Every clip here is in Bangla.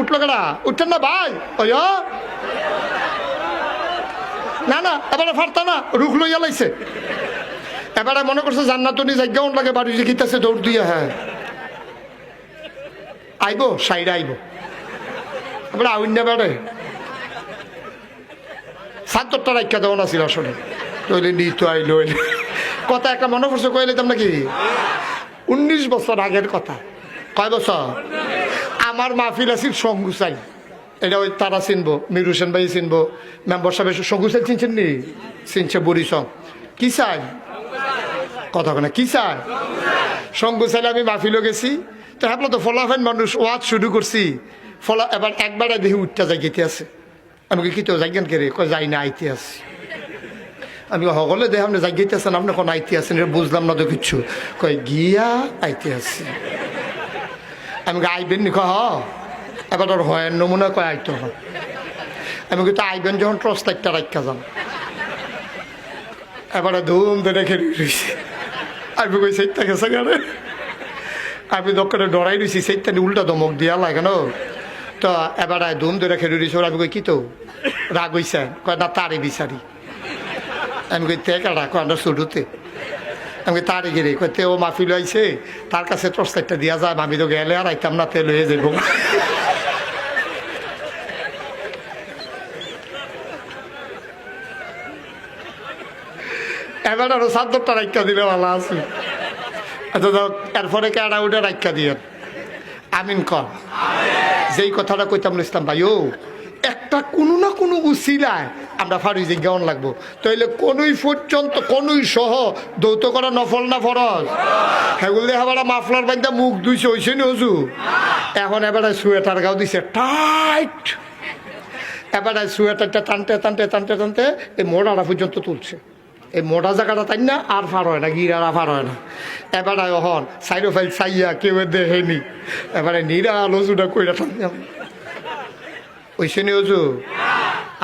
উঠল কেডা? উঠছেন না ভাই? ও। না না, এবারে ফারতা না, রুখ লইয়া লাইছে। এবারে মনে করছে জান্নাতনি জায়গাও লাগে বাড়ি যে গীতাছে দৌড় দিয়ে হ্যাঁ। আইব, সাইডে আইব। এবারে আউন না বেড়ে। সাতটা রাখা দেওয়া না ছিল আসলে তৈলে নি তো কথা একটা মনে পড়ছে কইলে তোমরা কি উনিশ বছর আগের কথা। কয় বছর? আমার মাহফিল আছিল সঙ্গুসাই এটা ওই তারা চিনবো, মির হোসেন ভাই চিনবো, মেম্বার সাহেব সঙ্গুসাই চিনছেন নি? চিনছে বুড়ি সং। কি চাই? কথা না, কি চাই? সঙ্গুসাইলে আমি মাহফিলও গেছি। তো হ্যাঁ তো ফলাফেন মানুষ, ওয়াজ শুরু করছি। ফলা, এবার একবারে দেখি উঠতে যাই, গেতে আছে। আমি কি তো যাইগেন কে রে কয়, যাই না, আইতে আছি। আমি সকলে দেখে আপনি যাই, গেতে আছেন, আপনি কোন আইতে আছেন? বুঝলাম না তো কিচ্ছু। কয়, গিয়া আইতে আছি। আমি আইবেন নি কয় হ এবার হয় নমুনা কয় আইতে আমি কিন্তু আইবেন যখন ট্রস একটা রাখা যান এবারে ধুম ধরে খেয়ে রয়েছে আমি কই সেইটা গেছে গানে আমি দক্ষিণে ডরাই দিছি সেইটা উল্টা দমক দিয়া লাগে না তো এবারে ধুম ধরে খেয়ে রয়েছে আমি কই কি তো রাগ হইছে কয় না তারে বিচারি আমি কই তে কাটা কয় আমরা শুরুতে আমি তারে গেলে কয় তে ও মাফি লইছে? তার কাছে টর্চলাইটটা দিয়া যায় আমি তো গেলে আর আইতাম না তে লয়ে যাব এবার আরও সাতটা রাখা দিলে ভালো আছে। আচ্ছা যাও, এরপরে কেডা উঠে রাখা দিয়ে আমিন কর। যেই কথাটা কইতাম ইসলাম ভাই ও একটা কোনো না কোনো উচিলায় আমরা ফারি যে লাগবো। তাইলে কোনই পর্যন্ত, কোনই সহ দৌত করা নফল না ফরজ। হেগুলি হাবারা মাফলার বাইন্দা মুখ দুইছে হইছে নি হজু এখন এবারে সোয়েটার গাও দিছে টাইট এবারে সোয়েটারটা টানতে টানতে টানতে টানতে এই মোড়াটা পর্যন্ত তুলছে। এই মোটা জায়গাটা তাই না, আর ফার হয় না, গিরার আর ফার হয় না। এবারে অহন সাইডো ফাইল চাইয়া কেউ দেখেনি এবারে নিরা লজুটা কইরা টানলাম ওইসে নি অজু?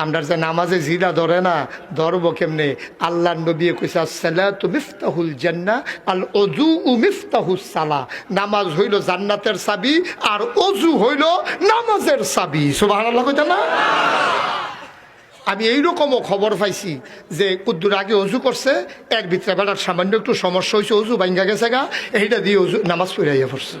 আমরা যে নামাজে জিরা ধরে না, ধরব কেমনে? আল্লাহ নবী আসসালাতু মিফতাহুল জান্নাহ আল অজু উ মিফতাহুস সালা। নামাজ হইল জান্নাতের চাবি আর অজু হইল নামাজের চাবি। কইতা না? আমি এইরকমও খবর পাইছি যে কুদ্দুর আগে অজু করছে, এর ভিতরে বেড়ার সামান্য একটু সমস্যা হয়েছে অজু ভাঙ্গা গেছে গা, এইটা দিয়ে অজু নামাজ পড়াইয়া পড়ছে।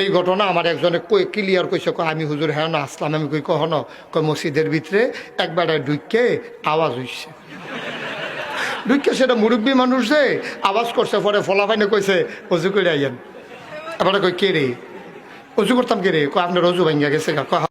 এই ঘটনা আমার একজনে কই ক্লিয়ার কইছে, কয়, আমি হুজুর হ্যাঁ না, আসলাম। আমি কই, কহন? কয়, মসজিদের ভিতরে একবারে ঢুকে আওয়াজ হইছে। ঢুকে সেটা মুরব্বী মানুষ যে আওয়াজ করছে, পরে ফলাফাইনে কইছে, অজু করে আইয়েন। এবারে কই কে রে? অজু করতাম কে রে? কয়, আপনার অজু ভাঙ্গা গেছে কয়